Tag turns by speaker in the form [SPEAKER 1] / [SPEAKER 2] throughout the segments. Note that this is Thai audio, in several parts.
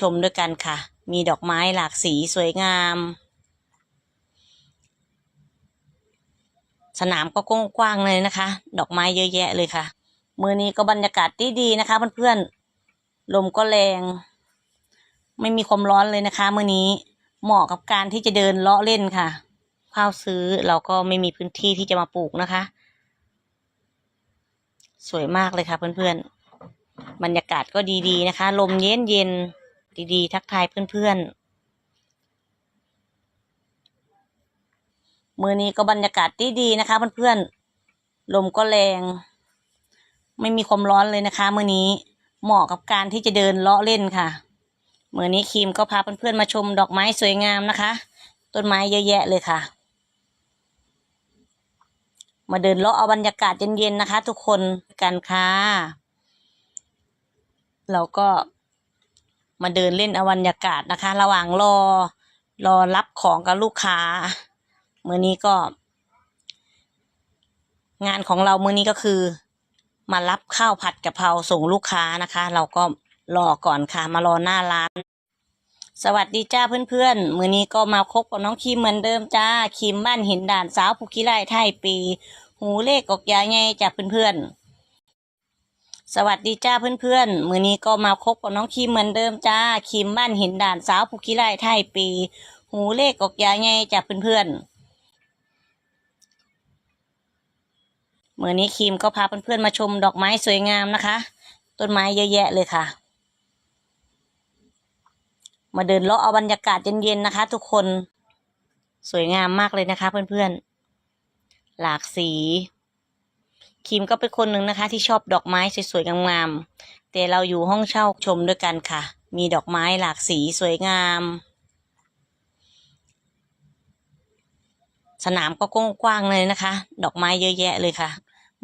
[SPEAKER 1] ชมด้วยกันค่ะ มีดอกไม้หลากสีสวยงาม สนามก็กว้างๆเลยนะคะ ดอกไม้เยอะแยะเลยค่ะ มือนี้ก็บรรยากาศดีๆนะคะ เพื่อนๆ ลมก็แรง ไม่มีความร้อนเลยนะคะ มือนี้ เหมาะกับการที่จะเดินเลาะเล่นค่ะ ข้าวซื้อเราก็ไม่มีพื้นที่ที่จะมาปลูกนะคะ สวยมากเลยค่ะเพื่อนๆ บรรยากาศก็ดีๆนะคะ ลมเย็นเย็นๆ ดีๆ ทักทายเพื่อนๆ มือนี้ก็บรรยากาศดีๆนะคะ เพื่อนๆ ลมก็แรง ไม่มีความร้อนเลยนะคะ มือนี้เหมาะกับการที่จะเดินเลาะเล่นค่ะ มือนี้ครีมก็พาเพื่อนๆมาชมดอกไม้สวยงามนะคะ ต้นไม้เยอะแยะเลยค่ะ มาเดินเลาะเอาบรรยากาศเย็นๆนะคะ ทุกคนกันค่ะเราก็ มาเดินเล่นอาบรรยากาศนะคะ ระหว่างรอ รอรับของกับลูกค้ามื้อนี้ก็ งานของเรามื้อนี้ก็คือ มารับข้าวผัดกะเพราส่งลูกค้านะคะ เราก็รอก่อนค่ะ มารอหน้าร้าน สวัสดีจ้าเพื่อนๆ มื้อนี้ก็มาคบกับน้องคิมเหมือนเดิมจ้าคิมบ้านหินด่านสาวภูขี้ไร่ไทยปี หูเลขกอกยาไงจ้าเพื่อนๆ สวัสดีจ้าเพื่อนๆ มือนี้ก็มาคบกับน้องคิมเหมือนเดิมจ้า คิมบ้านหินด่านสาวภูขี้ไร่ไทยปี หูเลขกอกยาไงจ้าเพื่อนๆ มือนี้คิมก็พาเพื่อนๆมาชมดอกไม้สวยงามนะคะ ต้นไม้เยอะแยะเลยค่ะ มาเดินเลาะเอาบรรยากาศเย็นๆนะคะ ทุกคน สวยงามมากเลยนะคะ เพื่อนๆ หลากสี คิมก็เป็นคนหนึ่งนะคะ ที่ชอบดอกไม้สวยๆงามๆแต่เราอยู่ห้องเช่าชมด้วยกันค่ะ มีดอกไม้หลากสีสวยงาม สนามก็กว้างๆเลยนะคะ ดอกไม้เยอะแยะเลยค่ะ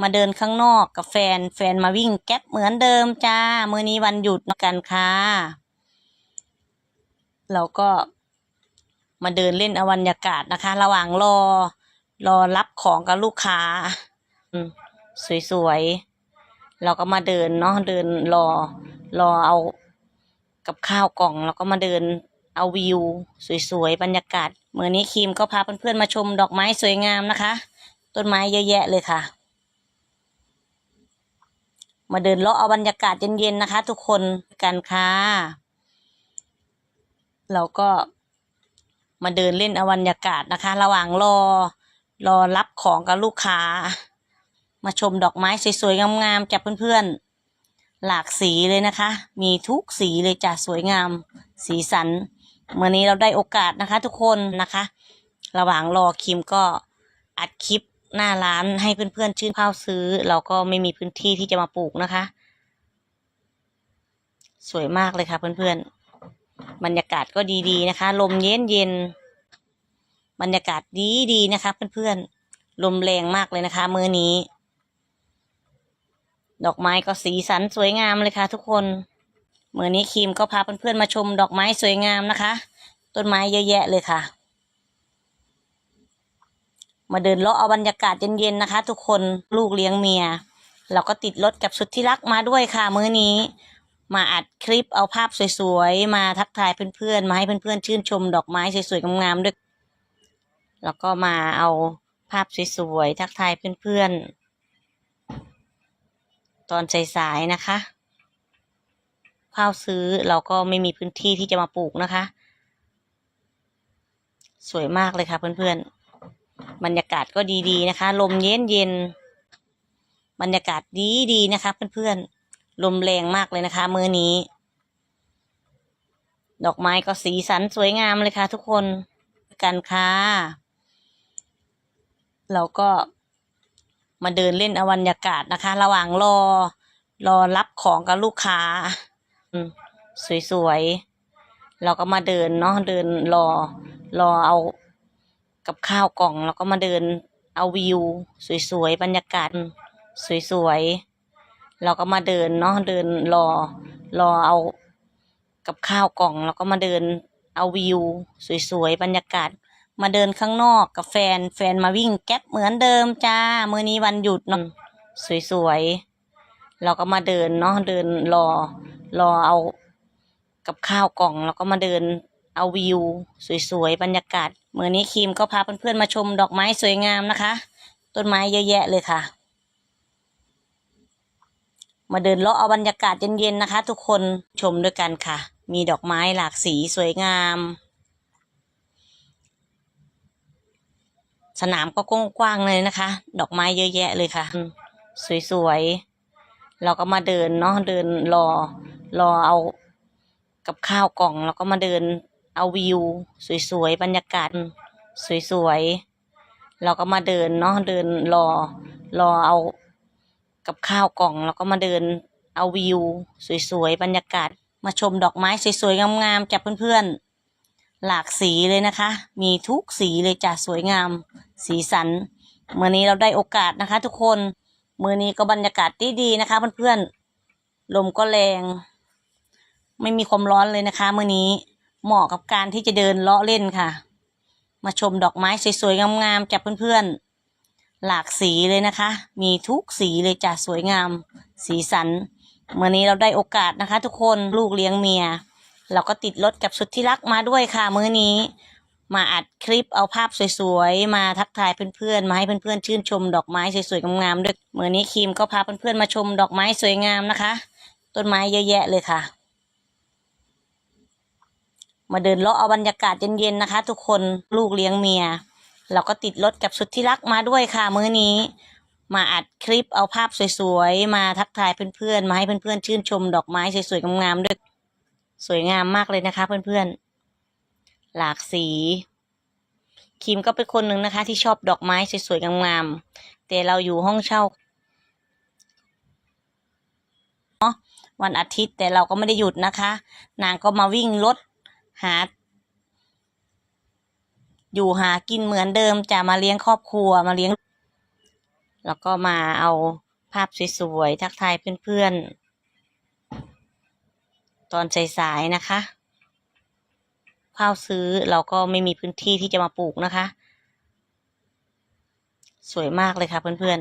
[SPEAKER 1] มาเดินข้างนอกกับแฟน แฟนมาวิ่งแก๊ปเหมือนเดิมจ้ามื้อนี้วันหยุดกันค่ะเราก็มาเดินเล่นอาบรรยากาศนะคะ ระหว่างรอรอรับของกับลูกค้า อืม สวยๆ เราก็มาเดินเนาะเดินรอรอเอากับข้าวกล่องแล้วก็มาเดินเอาวิว สวยๆ บรรยากาศเมื่อนี้ครีมก็พาเพื่อนๆมาชมดอกไม้สวยงามนะคะ ต้นไม้เยอะแยะเลยค่ะ มาเดินเลาะเอาบรรยากาศเย็นๆนะคะ ทุกคนกันค่ะเราก็มาเดินเล่นเอาบรรยากาศนะคะ ระหว่างรอรอรับของกับลูกค้า มาชมดอกไม้สวยๆงามๆจากเพื่อนๆ หลากสีเลยนะคะ มีทุกสีเลยจ้ะสวยงาม สีสันเมื่อนี้เราได้โอกาสนะคะทุกคนนะคะ ระหว่างรอคิมก็อัดคลิปหน้าร้านให้เพื่อนๆชื่นข้าวซื้อ เราก็ไม่มีพื้นที่ที่จะมาปลูกนะคะ สวยมากเลยค่ะเพื่อนๆ บรรยากาศก็ดีๆนะคะ ลมเย็นเย็นบรรยากาศดีดีๆนะคะ เพื่อนๆ ลมแรงมากเลยนะคะ มื้อนี้ ดอกไม้ก็สีสันสวยงามเลยค่ะทุกคนเมื้อนี้ครีมก็พาเพื่อนๆมาชมดอกไม้สวยงามนะคะ ต้นไม้เยอะแยะเลยค่ะ มาเดินเลาะเอาบรรยากาศเย็นๆนะคะ ทุกคนลูกเลี้ยงเมีย เราก็ติดรถกับสุดที่รักมาด้วยค่ะมื้อนี้ มาอัดคลิปเอาภาพสวยๆ มาทักทายเพื่อนๆ มาให้เพื่อนๆ ชื่นชมดอกไม้สวยๆงามๆด้วย แล้วก็มาเอาภาพสวยๆทักทายเพื่อนๆ ตอนสายๆนะคะ ข้าวซื้อเราก็ไม่มีพื้นที่ที่จะมาปลูกนะคะ สวยมากเลยค่ะ เพื่อนๆ บรรยากาศก็ดีๆนะคะ ลมเย็นเย็นๆบรรยากาศดีๆนะคะ เพื่อนๆ ลมแรงมากเลยนะคะมื้อนี้ ดอกไม้ก็สีสันสวยงามเลยค่ะ ทุกคนกันค่ะเราก็ มาเดินเล่นอาบรรยากาศนะคะ ระหว่างรอ รอรับของกับลูกค้าอืมสวยๆ เราก็มาเดินเนาะเดินรอ รอเอากับข้าวกล่องแล้วก็มาเดินเอาวิว สวยๆ บรรยากาศสวยๆ เราก็มาเดินเนาะเดินรอ รอเอากับข้าวกล่องแล้วก็มาเดินเอาวิว สวยๆ บรรยากาศ มาเดินข้างนอกกับแฟน แฟนมาวิ่งแก๊ปเหมือนเดิมจ้า มื้อนี้วันหยุดเนาะสวยๆ เราก็มาเดินเนาะเดินรอ รอเอากับข้าวกล่องแล้วก็มาเดินเอาวิว สวยๆ บรรยากาศเมื่อนี้ครีมก็พาเพื่อนๆมาชมดอกไม้สวยงามนะคะ ต้นไม้เยอะแยะเลยค่ะ มาเดินเลาะเอาบรรยากาศเย็นๆนะคะ ทุกคนชมด้วยกันค่ะ มีดอกไม้หลากสีสวยงาม สนามก็กว้างๆเลยนะคะ ดอกไม้เยอะแยะเลยค่ะ สวยๆ เราก็มาเดินเนาะเดินรอ รอเอากับข้าวกล่อง แล้วก็มาเดินเอาวิว สวยๆ บรรยากาศ สวยๆ เราก็มาเดินเนาะเดินรอ รอเอากับข้าวกล่อง แล้วก็มาเดินเอาวิว สวยๆ บรรยากาศ มาชมดอกไม้สวยๆ งามๆจากเพื่อนๆ หลากสีเลยนะคะ มีทุกสีเลยจ้ะสวยงาม สีสันเมื่อนี้เราได้โอกาสนะคะ ทุกคนมื่อนี้ก็บรรยากาศดีๆนะคะเพื่อนๆลมก็แรง ไม่มีความร้อนเลยนะคะมื่อนี้เหมาะกับการที่จะเดินเลาะเล่นค่ะ มาชมดอกไม้สวยๆงามๆจากเพื่อนๆ หลากสีเลยนะคะ มีทุกสีเลยจ้ะสวยงาม สีสันเมื่อนี้เราได้โอกาสนะคะ ทุกคนลูกเลี้ยงเมีย เราก็ติดรถกับสุดที่รักมาด้วยค่ะมื้อนี้ มาอัดคลิปเอาภาพสวยๆ มาทักทายเพื่อนๆ มาให้เพื่อนๆ ชื่นชมดอกไม้สวยๆงามๆด้วยมื้อนี้ครีมก็พาเพื่อนๆมาชมดอกไม้สวยงามนะคะ ต้นไม้เยอะแยะเลยค่ะ มาเดินเลาะเอาบรรยากาศเย็นๆนะคะ ทุกคนลูกเลี้ยงเมีย เราก็ติดรถกับสุดที่รักมาด้วยค่ะมื้อนี้มาอัดคลิปเอาภาพสวยๆ มาทักทายเพื่อนๆ มาให้เพื่อนๆ ชื่นชมดอกไม้สวยๆงามๆด้วย สวยงามมากเลยนะคะ เพื่อนๆ หลากสีคิมก็เป็นคนหนึ่งนะคะ ที่ชอบดอกไม้สวยๆงามๆแต่เราอยู่ห้องเช่าเนาะวันอาทิตย์แต่เราก็ไม่ได้หยุดนะคะ นางก็มาวิ่งรถหา อยู่หากินเหมือนเดิมจะมาเลี้ยงครอบครัวมาเลี้ยง แล้วก็มาเอาภาพสวยๆทักทายเพื่อนๆ ตอนสายๆนะคะ ข้าวซื้อเราก็ไม่มีพื้นที่ที่จะมาปลูกนะคะ สวยมากเลยค่ะเพื่อน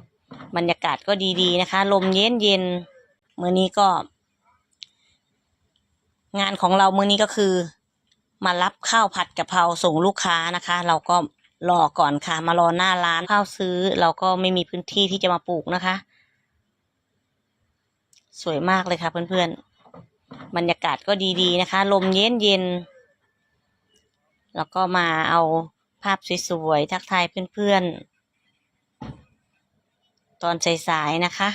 [SPEAKER 1] ๆ บรรยากาศก็ดีๆนะคะ ลมเย็นเย็นๆมื้อนี้ก็ งานของเรามื้อนี้ก็คือ มารับข้าวผัดกะเพราส่งลูกค้านะคะ เราก็รอก่อนค่ะ มารอหน้าร้านข้าวซื้อ เราก็ไม่มีพื้นที่ที่จะมาปลูกนะคะ สวยมากเลยค่ะเพื่อนๆ บรรยากาศก็ดีๆนะคะ ลมเย็นเย็นแล้วก็มาเอาภาพสวยๆทักทายเพื่อนๆ ตอนสายๆนะคะ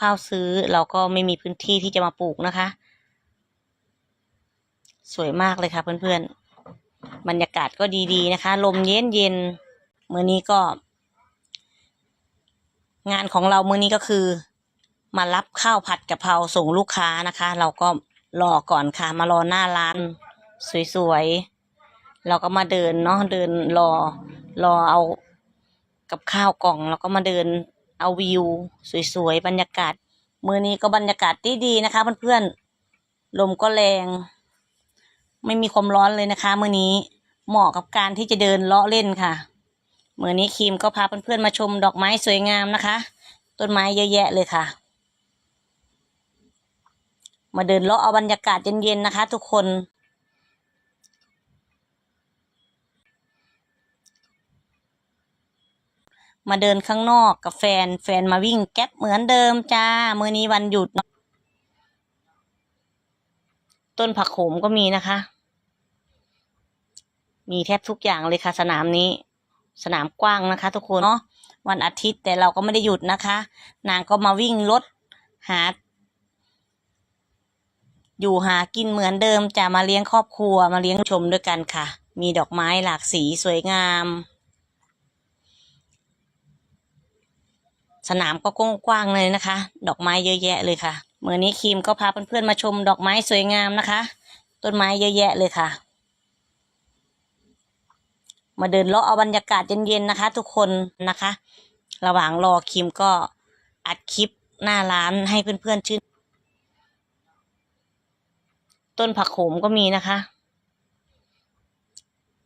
[SPEAKER 1] ข้าวซื้อเราก็ไม่มีพื้นที่ที่จะมาปลูกนะคะ สวยมากเลยค่ะเพื่อนๆ บรรยากาศก็ดีๆนะคะ ลมเย็นเย็นมื้อนี้ก็ งานของเรามื้อนี้ก็คือ มารับข้าวผัดกะเพราส่งลูกค้านะคะ เราก็รอก่อนค่ะ มารอหน้าร้าน สวยๆ เราก็มาเดินเนาะเดินรอรอเอากับข้าวกล่องแล้วก็มาเดินเอาวิว สวยๆ บรรยากาศมื้อนี้ก็บรรยากาศดีๆนะคะเพื่อนๆลมก็แรง ไม่มีความร้อนเลยนะคะมื้อนี้เหมาะกับการที่จะเดินเลาะเล่นค่ะมื้อนี้ครีมก็พาเพื่อนๆมาชมดอกไม้สวยงามนะคะ ต้นไม้เยอะแยะเลยค่ะ มาเดินเลาะเอาบรรยากาศเย็นๆนะคะ ทุกคน มาเดินข้างนอกกับแฟน แฟนมาวิ่งแก๊ปเหมือนเดิมจ้า มื้อนี้วันหยุด ต้นผักโขมก็มีนะคะ มีแทบทุกอย่างเลยค่ะ สนามนี้ สนามกว้างนะคะ ทุกคนเนาะวันอาทิตย์แต่เราก็ไม่ได้หยุดนะคะ นางก็มาวิ่งรถหา อยู่หากินเหมือนเดิมจะมาเลี้ยงครอบครัวมาเลี้ยงชมด้วยกันค่ะ มีดอกไม้หลากสีสวยงาม สนามก็กว้างๆเลยนะคะ ดอกไม้เยอะแยะเลยค่ะเมื่อนี้คีมก็พาเพื่อนๆมาชมดอกไม้สวยงามนะคะ ต้นไม้เยอะแยะเลยค่ะ มาเดินเลาะเอาบรรยากาศเย็นๆนะคะ ทุกคนนะคะ ระหว่างรอครีมก็อัดคลิปหน้าร้านให้เพื่อนๆชื่น ต้นผักโขมก็มีนะคะ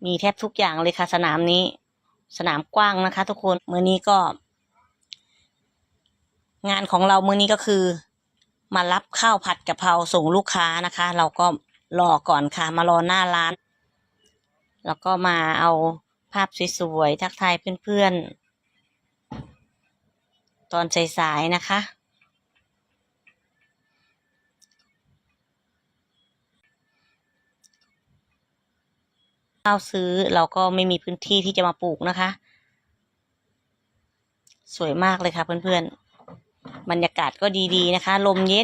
[SPEAKER 1] มีแทบทุกอย่างเลยค่ะ สนามนี้ สนามกว้างนะคะ ทุกคนเมื้อนี้ก็ งานของเราเมื้อนี้ก็คือ มารับข้าวผัดกะเพราส่งลูกค้านะคะ เราก็รอก่อนค่ะ มารอหน้าร้าน แล้วก็มาเอาภาพสวยๆทักทายเพื่อนๆตอนสายๆนะคะ ข้าวซื้อเราก็ไม่มีพื้นที่ที่จะมาปลูกนะคะ สวยมากเลยค่ะเพื่อนๆ บรรยากาศก็ดีๆนะคะ ลมเย็น